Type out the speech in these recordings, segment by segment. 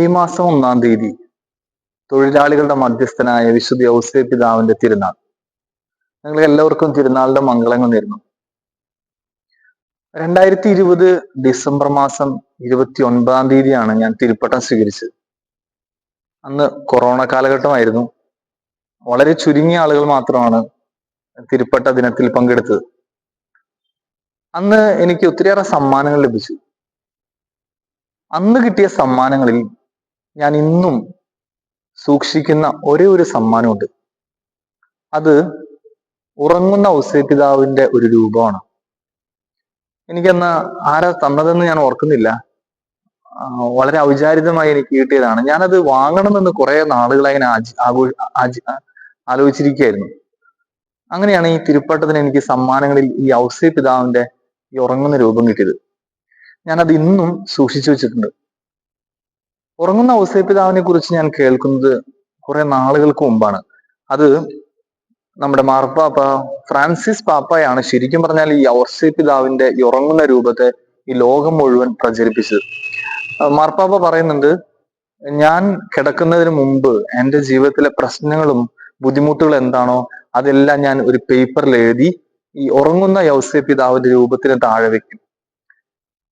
May മാസം ഒന്നാം തീയതി തൊഴിലാളികളുടെ മധ്യസ്ഥനായ വിശുദ്ധ ഔസേ പിതാവിന്റെ തിരുനാൾ. നിങ്ങൾ എല്ലാവർക്കും തിരുനാളിന്റെ മംഗളങ്ങൾ നേരുന്നു. രണ്ടായിരത്തി ഇരുപത് ഡിസംബർ മാസം ഇരുപത്തി ഒൻപതാം തീയതിയാണ് ഞാൻ തിരുപ്പട്ടം സ്വീകരിച്ചത്. അന്ന് കൊറോണ കാലഘട്ടമായിരുന്നു. വളരെ ചുരുങ്ങിയ ആളുകൾ മാത്രമാണ് തിരുപ്പട്ട ദിനത്തിൽ പങ്കെടുത്തത്. അന്ന് എനിക്ക് ഒത്തിരിയേറെ സമ്മാനങ്ങൾ ലഭിച്ചു. അന്ന് കിട്ടിയ സമ്മാനങ്ങളിൽ ഞാൻ ഇന്നും സൂക്ഷിക്കുന്ന ഒരേ ഒരു സമ്മാനമുണ്ട്. അത് ഉറങ്ങുന്ന ഔസേപിതാവിന്റെ ഒരു രൂപമാണ്. എനിക്കന്ന് ആരാ തന്നതെന്ന് ഞാൻ ഓർക്കുന്നില്ല. വളരെ ഔചാരിതമായി എനിക്ക് കിട്ടിയതാണ്. ഞാനത് വാങ്ങണമെന്ന് കുറെ നാളുകളായി ഞാൻ ആഘോ ആലോചിച്ചിരിക്കുകയായിരുന്നു. അങ്ങനെയാണ് ഈ തിരുപ്പട്ടത്തിന് എനിക്ക് സമ്മാനങ്ങളിൽ ഈ ഔസേ പിതാവിന്റെ ഈ ഉറങ്ങുന്ന രൂപം കിട്ടിയത്. ഞാനത് ഇന്നും സൂക്ഷിച്ചു വെച്ചിട്ടുണ്ട്. ഉറങ്ങുന്ന ഔസേപിതാവിനെ കുറിച്ച് ഞാൻ കേൾക്കുന്നത് കുറെ നാളുകൾക്ക് മുമ്പാണ്. അത് നമ്മുടെ മാർപ്പാപ്പ ഫ്രാൻസിസ് പാപ്പയാണ് ശരിക്കും പറഞ്ഞാൽ ഈ ഔസേപിതാവിന്റെ ഈ ഉറങ്ങുന്ന രൂപത്തെ ഈ ലോകം മുഴുവൻ പ്രചരിപ്പിച്ചത്. മാർപ്പാപ്പ പറയുന്നുണ്ട് ഞാൻ കിടക്കുന്നതിന് മുമ്പ് എന്റെ ജീവിതത്തിലെ പ്രശ്നങ്ങളും ബുദ്ധിമുട്ടുകളും എന്താണോ അതെല്ലാം ഞാൻ ഒരു പേപ്പറിൽ എഴുതി ഈ ഉറങ്ങുന്ന യൗസേ പിതാവിന്റെ രൂപത്തിന് താഴെ വെക്കും.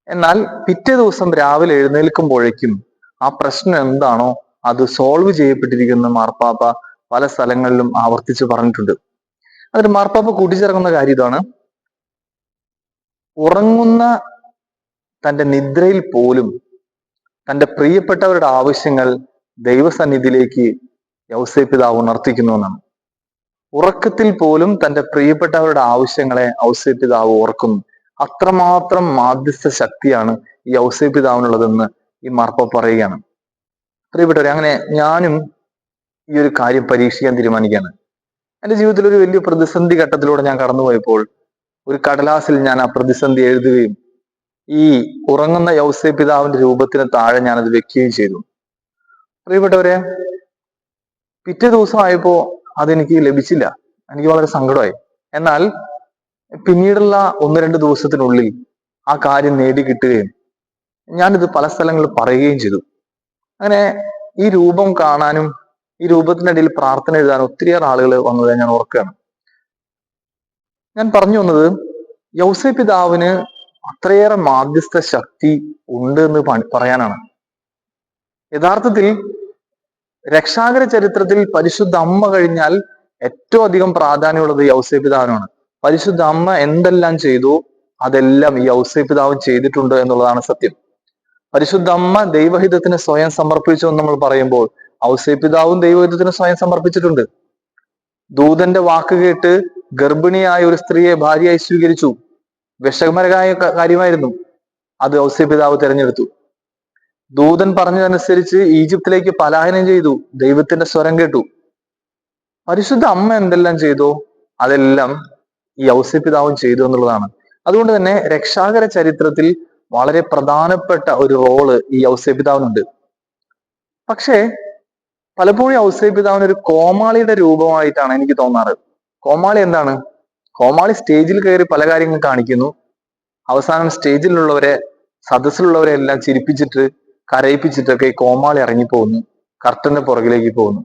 എന്നാൽ പിറ്റേ ദിവസം രാവിലെ എഴുന്നേൽക്കുമ്പോഴേക്കും ആ പ്രശ്നം എന്താണോ അത് സോൾവ് ചെയ്യപ്പെട്ടിരിക്കുന്ന മാർപ്പാപ്പ പല സ്ഥലങ്ങളിലും ആവർത്തിച്ച് പറഞ്ഞിട്ടുണ്ട്. അതൊരു മാർപ്പാപ്പ കൂട്ടിച്ചേർക്കുന്ന കാര്യം ഇതാണ്. ഉറങ്ങുന്ന തന്റെ നിദ്രയിൽ പോലും തന്റെ പ്രിയപ്പെട്ടവരുടെ ആവശ്യങ്ങൾ ദൈവസന്നിധിയിലേക്ക് യൗസേ ഉണർത്തിക്കുന്നു എന്നാണ്. ഉറക്കത്തിൽ പോലും തന്റെ പ്രിയപ്പെട്ടവരുടെ ആവശ്യങ്ങളെ ഔസേ പിതാവ് ഓർക്കുന്നു. അത്രമാത്രം മാധ്യസ്ഥ ശക്തിയാണ് ഈ ഔസേ പിതാവിനുള്ളതെന്ന് ഈ മാർപ്പ പറയുകയാണ്. പ്രിയപ്പെട്ടവരെ അങ്ങനെ ഞാനും ഈ ഒരു കാര്യം പരീക്ഷിക്കാൻ തീരുമാനിക്കുകയാണ്. എന്റെ ജീവിതത്തിൽ ഒരു വലിയ പ്രതിസന്ധി ഘട്ടത്തിലൂടെ ഞാൻ കടന്നുപോയപ്പോൾ ഒരു കടലാസിൽ ഞാൻ ആ പ്രതിസന്ധി എഴുതുകയും ഈ ഉറങ്ങുന്ന യൗസേ പിതാവിന്റെ രൂപത്തിന് താഴെ ഞാനത് വെക്കുകയും ചെയ്തു. പ്രിയപ്പെട്ടവരെ പിറ്റേ ദിവസമായപ്പോ അതെനിക്ക് ലഭിച്ചില്ല. എനിക്ക് വളരെ സങ്കടമായി. എന്നാൽ പിന്നീടുള്ള ഒന്ന് രണ്ട് ദിവസത്തിനുള്ളിൽ ആ കാര്യം നേടി കിട്ടുകയും ഞാനിത് പല സ്ഥലങ്ങളിൽ പറയുകയും ചെയ്തു. അങ്ങനെ ഈ രൂപം കാണാനും ഈ രൂപത്തിനിടയിൽ പ്രാർത്ഥന എഴുതാനും ഒത്തിരിയേറെ ആളുകൾ വന്നത് ഞാൻ ഓർക്കുകയാണ്. ഞാൻ പറഞ്ഞു വന്നത് യൗസേ പിതാവിന് അത്രയേറെ മാധ്യസ്ഥ ശക്തി ഉണ്ട് എന്ന് പറയാനാണ്. യഥാർത്ഥത്തിൽ രക്ഷാകര ചരിത്രത്തിൽ പരിശുദ്ധ അമ്മ കഴിഞ്ഞാൽ ഏറ്റവും അധികം പ്രാധാന്യമുള്ളത് യൗസേ പിതാവിനാണ്. പരിശുദ്ധ അമ്മ എന്തെല്ലാം ചെയ്തു അതെല്ലാം ഈ യൗസേ പിതാവ് ചെയ്തിട്ടുണ്ട് എന്നുള്ളതാണ് സത്യം. പരിശുദ്ധ അമ്മ ദൈവഹിതത്തിന് സ്വയം സമർപ്പിച്ചു എന്ന് നമ്മൾ പറയുമ്പോൾ ഔസേ പിതാവും ദൈവഹിതത്തിന് സ്വയം സമർപ്പിച്ചിട്ടുണ്ട്. ദൂതന്റെ വാക്ക് കേട്ട് ഗർഭിണിയായ ഒരു സ്ത്രീയെ ഭാര്യയായി സ്വീകരിച്ചു. വിഷമരകായ കാര്യമായിരുന്നു. അത് ഔസേ പിതാവ് തിരഞ്ഞെടുത്തു. ദൂതൻ പറഞ്ഞതനുസരിച്ച് ഈജിപ്തിലേക്ക് പലായനം ചെയ്തു. ദൈവത്തിന്റെ സ്വരം കേട്ടു. പരിശുദ്ധ അമ്മ എന്തെല്ലാം ചെയ്തോ? അതെല്ലാം ഈ ഔസേ പിതാവും ചെയ്തു എന്നുള്ളതാണ്. അതുകൊണ്ട് തന്നെ രക്ഷാകര ചരിത്രത്തിൽ വളരെ പ്രധാനപ്പെട്ട ഒരു റോൾ ഈ ഔസേ പിതാവിനുണ്ട് പക്ഷേ പലപ്പോഴും ഔസേ പിതാവിന് ഒരു കോമാളിയുടെ രൂപമായിട്ടാണ് എനിക്ക് തോന്നാറ്. കോമാളി എന്താണ്? കോമാളി സ്റ്റേജിൽ കയറി പല കാര്യങ്ങളും കാണിക്കുന്നു. അവസാനം സ്റ്റേജിലുള്ളവരെ സദസ്സിലുള്ളവരെ എല്ലാം ചിരിപ്പിച്ചിട്ട് കരയിപ്പിച്ചിട്ടൊക്കെ ഈ കോമാളി ഇറങ്ങിപ്പോകുന്നു. കർട്ടന്റെ പുറകിലേക്ക് പോകുന്നു.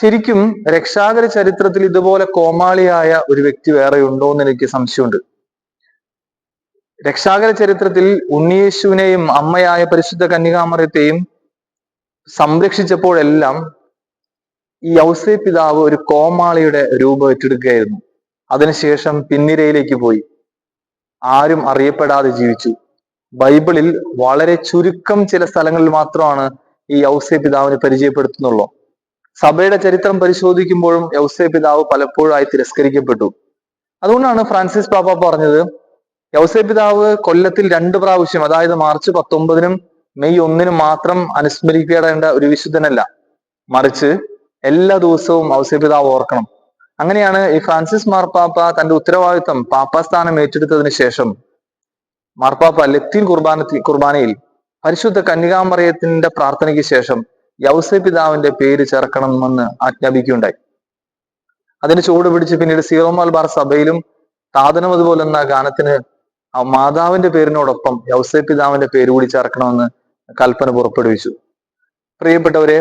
ശരിക്കും രക്ഷാകര ചരിത്രത്തിൽ ഇതുപോലെ കോമാളിയായ ഒരു വ്യക്തി വേറെ ഉണ്ടോ എന്ന് എനിക്ക് സംശയമുണ്ട്. രക്ഷാകര ചരിത്രത്തിൽ ഉണ്ണിയേശുവിനെയും അമ്മയായ പരിശുദ്ധ കന്യകാമറത്തെയും സംരക്ഷിച്ചപ്പോഴെല്ലാം ഈ ഔസേ പിതാവ് ഒരു കോമാളിയുടെ രൂപം ഏറ്റെടുക്കുകയായിരുന്നു അതിനുശേഷം പിന്നിരയിലേക്ക് പോയി. ആരും അറിയപ്പെടാതെ ജീവിച്ചു. ബൈബിളിൽ വളരെ ചുരുക്കം ചില സ്ഥലങ്ങളിൽ മാത്രമാണ് ഈ യൗസേ പിതാവിനെ പരിചയപ്പെടുത്തുന്നുള്ളൂ. സഭയുടെ ചരിത്രം പരിശോധിക്കുമ്പോഴും യൗസേ പിതാവ് പലപ്പോഴായി തിരസ്കരിക്കപ്പെട്ടു. അതുകൊണ്ടാണ് ഫ്രാൻസിസ് പാപ്പ പറഞ്ഞത് യൗസേ പിതാവ് കൊല്ലത്തിൽ രണ്ട് പ്രാവശ്യം അതായത് മാർച്ച് പത്തൊമ്പതിനും മെയ് ഒന്നിനും മാത്രം അനുസ്മരിക്കേണ്ട ഒരു വിശുദ്ധനല്ല. മറിച്ച് എല്ലാ ദിവസവും ഔസേ പിതാവ് ഓർക്കണം. അങ്ങനെയാണ് ഈ ഫ്രാൻസിസ് മാർപ്പാപ്പ തന്റെ ഉത്തരവാദിത്തം പാപ്പാസ്ഥാനം ഏറ്റെടുത്തതിന് ശേഷം മാർപ്പാപ്പ ലത്തീൻ കുർബാന കുർബാനയിൽ പരിശുദ്ധ കന്യകാമറിയത്തിന്റെ പ്രാർത്ഥനയ്ക്ക് ശേഷം യൗസെ പിതാവിന്റെ പേര് ചേർക്കണമെന്ന് ആജ്ഞാപിക്കുകയുണ്ടായി. അതിന് ചുവട് പിടിച്ച് പിന്നീട് സീറോ മലബാർ സഭയിലും താതനം അതുപോലെ എന്ന ഗാനത്തിന് ആ മാതാവിന്റെ പേരിനോടൊപ്പം യൗസേ പിതാവിന്റെ പേര് കൂടി ചേർക്കണമെന്ന് കൽപ്പന പുറപ്പെടുവിച്ചു. പ്രിയപ്പെട്ടവരെ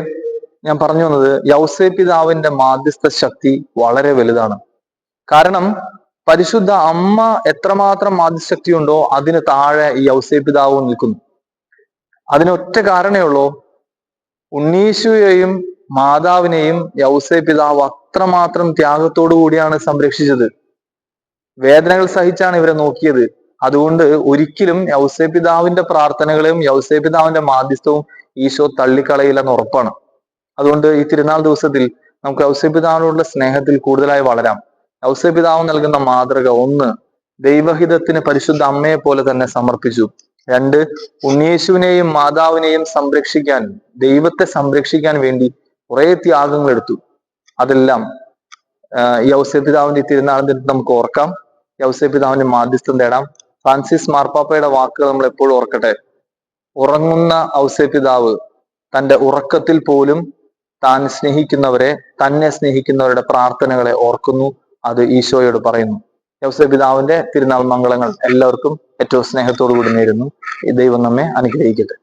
ഞാൻ പറഞ്ഞു വന്നത് യൗസേ പിതാവിന്റെ മാധ്യസ്ഥ ശക്തി വളരെ വലുതാണ്. കാരണം പരിശുദ്ധ അമ്മ എത്രമാത്രം മാധ്യശക്തി ഉണ്ടോ അതിന് താഴെ ഈ യൗസേ പിതാവ് നിൽക്കുന്നു. അതിനൊറ്റ കാരണേ ഉള്ളൂ ഉണ്ണീശുയെയും മാതാവിനെയും യൗസേ പിതാവ് അത്രമാത്രം ത്യാഗത്തോടു കൂടിയാണ് സംരക്ഷിച്ചത്. വേദനകൾ സഹിച്ചാണ് ഇവരെ നോക്കിയത്. അതുകൊണ്ട് ഒരിക്കലും യൗസേ പിതാവിന്റെ പ്രാർത്ഥനകളെയും യൗസേ പിതാവിന്റെ മാധ്യസ്ഥവും ഈശോ തള്ളിക്കളയില്ലെന്ന് ഉറപ്പാണ്. അതുകൊണ്ട് ഈ തിരുനാൾ ദിവസത്തിൽ നമുക്ക് യൗസേ പിതാവിനോടുള്ള സ്നേഹത്തിൽ കൂടുതലായി വളരാം. യൗസേ പിതാവ് നൽകുന്ന മാതൃക ഒന്ന് ദൈവഹിതത്തിന് പരിശുദ്ധ അമ്മയെ പോലെ തന്നെ സമർപ്പിച്ചു. രണ്ട് ഉണ്ണിയേശുവിനെയും മാതാവിനെയും സംരക്ഷിക്കാൻ ദൈവത്തെ സംരക്ഷിക്കാൻ വേണ്ടി കുറെ ത്യാഗങ്ങൾ എടുത്തു. അതെല്ലാം യൗസേ പിതാവിന്റെ തിരുനാളിന്റെ നമുക്ക് ഓർക്കാം. യൗസേ പിതാവിന്റെ മാധ്യസ്ഥം തേടാം. ഫ്രാൻസിസ് മാർപ്പാപ്പയുടെ വാക്കുകൾ നമ്മൾ എപ്പോഴും ഓർക്കട്ടെ. ഉറങ്ങുന്ന ഔസേപിതാവ് തന്റെ ഉറക്കത്തിൽ പോലും താൻ സ്നേഹിക്കുന്നവരെ തന്നെ സ്നേഹിക്കുന്നവരുടെ പ്രാർത്ഥനകളെ ഓർക്കുന്നു. അത് ഈശോയോട് പറയുന്നു. യൗസേ പിതാവിന്റെ തിരുനാൾ മംഗളങ്ങൾ എല്ലാവർക്കും ഏറ്റവും സ്നേഹത്തോടു കൂടി നേരുന്നു ദൈവം നമ്മെ അനുഗ്രഹിക്കട്ടെ.